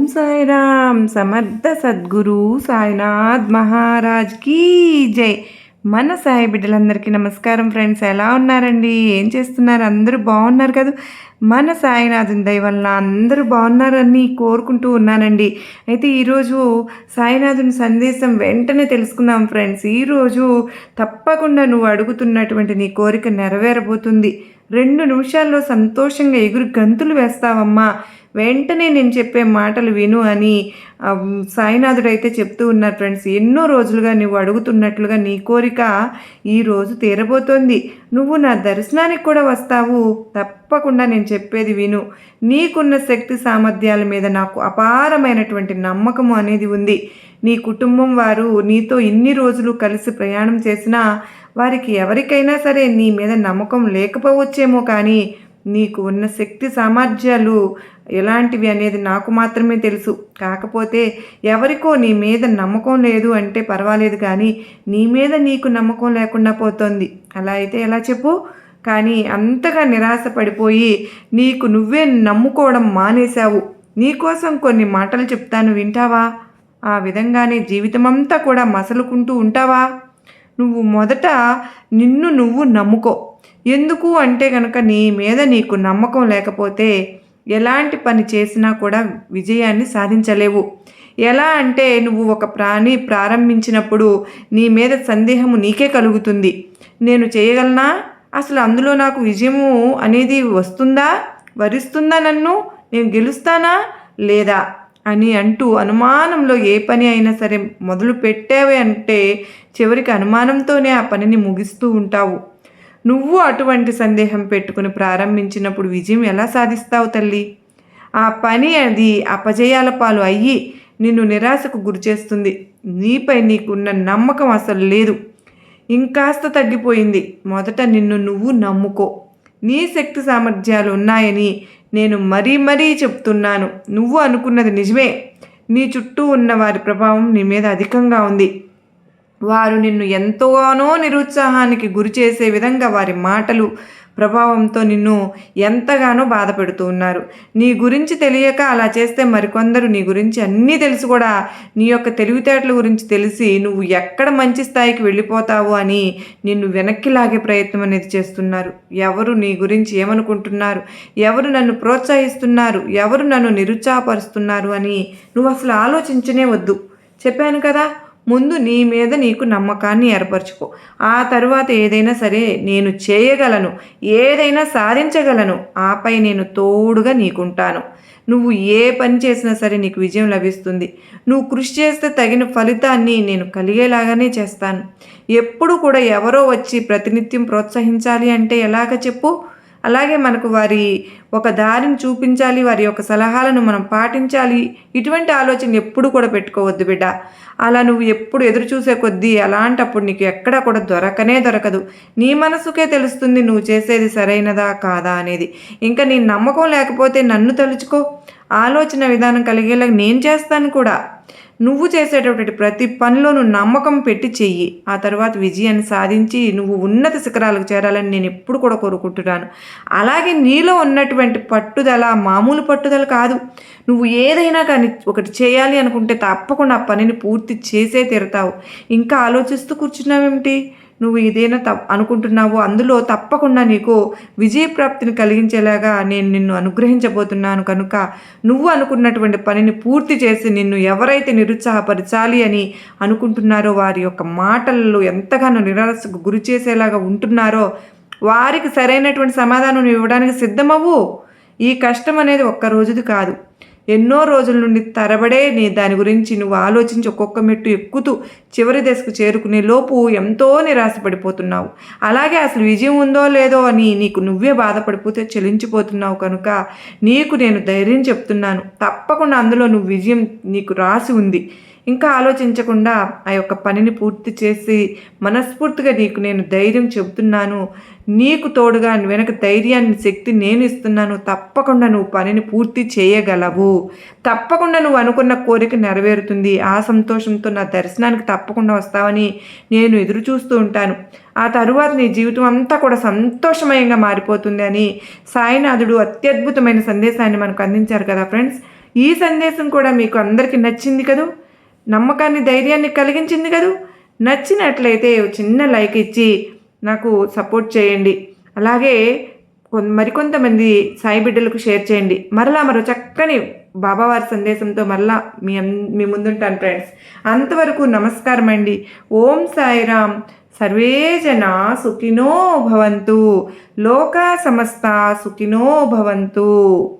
ఓం సాయిరామ్ సమర్థ సద్గురు సాయినాథ్ మహారాజ్ కీ జై. మన సాయి బిడ్డలందరికీ నమస్కారం ఫ్రెండ్స్ ఎలా ఉన్నారండి? ఏం చేస్తున్నారు? అందరూ బాగున్నారు కదా? మన సాయినాథుని దయ అందరూ బాగున్నారని కోరుకుంటూ ఉన్నానండి. అయితే ఈరోజు సాయినాథుని సందేశం వెంటనే తెలుసుకుందాం ఫ్రెండ్స్. ఈరోజు తప్పకుండా నువ్వు అడుగుతున్నటువంటి నీ కోరిక నెరవేరబోతుంది. రెండు నిమిషాల్లో సంతోషంగా ఎగురు గంతులు వేస్తావమ్మా. వెంటనే నేను చెప్పే మాటలు విను అని సాయినాథుడైతే సాయినాథుడు అయితే చెప్తూ ఉన్నారు ఫ్రెండ్స్. ఎన్నో రోజులుగా నువ్వు అడుగుతున్నట్లుగా నీ కోరిక ఈరోజు తీరబోతోంది. నువ్వు నా దర్శనానికి కూడా వస్తావు. తప్పకుండా నేను చెప్పేది విను. నీకున్న శక్తి సామర్థ్యాల మీద నాకు అపారమైనటువంటి నమ్మకము అనేది ఉంది. నీ కుటుంబం వారు నీతో ఇన్ని రోజులు కలిసి ప్రయాణం చేసినా వారికి ఎవరికైనా సరే నీ మీద నమ్మకం లేకపోవచ్చేమో కానీ నీకు ఉన్న శక్తి సామర్థ్యాలు ఎలాంటివి అనేది నాకు మాత్రమే తెలుసు. కాకపోతే ఎవరికో నీ మీద నమ్మకం లేదు అంటే పర్వాలేదు కానీ నీ మీద నీకు నమ్మకం లేకుండా పోతోంది. అలా అయితే ఎలా చెప్పు? కానీ అంతగా నిరాశ పడిపోయి నీకు నువ్వే నమ్ముకోవడం మానేశావు. నీకోసం కొన్ని మాటలు చెప్తాను వింటావా? ఆ విధంగానే జీవితమంతా కూడా మసలుకుంటూ ఉంటావా? నువ్వు మొదట నిన్ను నువ్వు నమ్ముకో. ఎందుకు అంటే కనుక నీ మీద నీకు నమ్మకం లేకపోతే ఎలాంటి పని చేసినా కూడా విజయాన్ని సాధించలేవు. ఎలా అంటే నువ్వు ఒక ప్రాణి ప్రారంభించినప్పుడు నీ మీద సందేహము నీకే కలుగుతుంది. నేను చేయగలనా? అసలు అందులో నాకు విజయము అనేది వస్తుందా? వరిస్తుందా నన్ను? నేను గెలుస్తానా? లేదా? అని అంటూ అనుమానంలో ఏ పని అయినా సరే మొదలు పెట్టావే అంటే చివరికి అనుమానంతోనే ఆ పనిని ముగిస్తూ ఉంటావు. నువ్వు అటువంటి సందేహం పెట్టుకుని ప్రారంభించినప్పుడు విజయం ఎలా సాధిస్తావు తల్లి? ఆ పని అది అపజయాల పాలు అయ్యి నిన్ను నిరాశకు గురిచేస్తుంది నీపై నీకున్న నమ్మకం అసలు లేదు. ఇంకాస్త తగ్గిపోయింది. మొదట నిన్ను నువ్వు నమ్ముకో. నీ శక్తి సామర్థ్యాలు ఉన్నాయని నేను మరీ మరీ చెప్తున్నాను. నువ్వు అనుకున్నది నిజమే. నీ చుట్టూ ఉన్న వారి ప్రభావం నీ మీద అధికంగా ఉంది. వారు నిన్ను ఎంతగానో నిరుత్సాహానికి గురి చేసే విధంగా వారి మాటలు ప్రభావంతో నిన్ను ఎంతగానో బాధ పెడుతూ ఉన్నారు. నీ గురించి తెలియక అలా చేస్తే మరికొందరు నీ గురించి అన్నీ తెలిసి కూడా నీ యొక్క తెలివితేటల గురించి తెలిసి నువ్వు ఎక్కడ మంచి స్థాయికి వెళ్ళిపోతావు అని నిన్ను వెనక్కి లాగే ప్రయత్నం అనేది చేస్తున్నారు. ఎవరు నీ గురించి ఏమనుకుంటున్నారు? ఎవరు నన్ను ప్రోత్సహిస్తున్నారు? ఎవరు నన్ను నిరుత్సాహపరుస్తున్నారు అని నువ్వు అసలు ఆలోచించనే వద్దు. చెప్పాను కదా ముందు నీ మీద నీకు నమ్మకాన్ని ఏర్పరచుకో. ఆ తరువాత ఏదైనా సరే నేను చేయగలను ఏదైనా సాధించగలను ఆపై నేను తోడుగా నీకుంటాను. నువ్వు ఏ పని చేసినా సరే నీకు విజయం లభిస్తుంది. నువ్వు కృషి చేస్తే తగిన ఫలితాన్ని నేను కలిగేలాగానే చేస్తాను. ఎప్పుడు కూడా ఎవరో వచ్చి ప్రతినిత్యం ప్రోత్సహించాలి అంటే ఎలాగ చెప్పు? అలాగే మనకు వారి ఒక దారిని చూపించాలి వారి యొక్క సలహాలను మనం పాటించాలి. ఇటువంటి ఆలోచన ఎప్పుడు కూడా పెట్టుకోవద్దు బిడ్డ. అలా నువ్వు ఎప్పుడు ఎదురు చూసే కొద్దీ అలాంటప్పుడు నీకు ఎక్కడా కూడా దొరకనే దొరకదు. నీ మనసుకే తెలుస్తుంది నువ్వు చేసేది సరైనదా కాదా అనేది. ఇంకా నీ నమ్మకం లేకపోతే నన్ను తలుచుకో. ఆలోచన విధానం కలిగేలా నేను చేస్తాను కూడా. నువ్వు చేసేటటువంటి ప్రతి పనిలోనూ నమ్మకం పెట్టి చెయ్యి. ఆ తర్వాత విజయాన్ని సాధించి నువ్వు ఉన్నత శిఖరాలకు చేరాలని నేను ఎప్పుడు కూడా కోరుకుంటున్నాను. అలాగే నీలో ఉన్నటువంటి పట్టుదల మామూలు పట్టుదల కాదు. నువ్వు ఏదైనా కానీ ఒకటి చేయాలి అనుకుంటే తప్పకుండా ఆ పనిని పూర్తి చేసే తీరుతావు. ఇంకా ఆలోచిస్తూ కూర్చున్నావేమిటి? నువ్వు ఏదైనా తప్ అనుకుంటున్నావో అందులో తప్పకుండా నీకు విజయప్రాప్తిని కలిగించేలాగా నేను నిన్ను అనుగ్రహించబోతున్నాను కనుక నువ్వు అనుకున్నటువంటి పనిని పూర్తి చేసి నిన్ను ఎవరైతే నిరుత్సాహపరచాలి అని అనుకుంటున్నారో వారి యొక్క మాటలలో ఎంతగానో నిరాశకు గురి చేసేలాగా ఉంటున్నారో వారికి సరైనటువంటి సమాధానం ఇవ్వడానికి సిద్ధమవ్వు. ఈ కష్టం అనేది ఒక్క రోజుది కాదు. ఎన్నో రోజుల నుండి తరబడే నీ దాని గురించి నువ్వు ఆలోచించి ఒక్కొక్క మెట్టు ఎక్కుతూ చివరి దశకు చేరుకునే లోపు ఎంతో నిరాశపడిపోతున్నావు. అలాగే అసలు విజయం ఉందో లేదో అని నీకు నువ్వే బాధపడిపోతే చెలించిపోతున్నావు కనుక నీకు నేను ధైర్యం చెప్తున్నాను. తప్పకుండా అందులో నువ్వు విజయం నీకు రాసి ఉంది. ఇంకా ఆలోచించకుండా ఆ యొక్క పనిని పూర్తి చేసి మనస్ఫూర్తిగా నీకు నేను ధైర్యం చెబుతున్నాను. నీకు తోడుగా వెనక ధైర్యాన్ని శక్తి నేను ఇస్తున్నాను. తప్పకుండా నువ్వు పనిని పూర్తి చేయగలవు. తప్పకుండా నువ్వు అనుకున్న కోరిక నెరవేరుతుంది. ఆ సంతోషంతో నా దర్శనానికి తప్పకుండా వస్తావని నేను ఎదురు చూస్తూ ఉంటాను. ఆ తరువాత నీ జీవితం అంతా కూడా సంతోషమయంగా మారిపోతుంది అని సాయినాథుడు అత్యద్భుతమైన సందేశాన్ని మనకు అందించారు కదా ఫ్రెండ్స్. ఈ సందేశం కూడా మీకు అందరికీ నచ్చింది కదూ? నమ్మకాన్ని ధైర్యాన్ని కలిగించింది కదూ? నచ్చినట్లయితే చిన్న లైక్ ఇచ్చి నాకు సపోర్ట్ చేయండి. అలాగే మరికొంతమంది సాయి బిడ్డలకు షేర్ చేయండి. మరలా మరో చక్కని బాబావారి సందేశంతో మరలా మీ మీ ముందుంటాను ఫ్రెండ్స్. అంతవరకు నమస్కారం అండి. ఓం సాయిరామ్. సర్వే జన సుఖినో భవంతు. లోకా సమస్త సుఖినో భవంతు.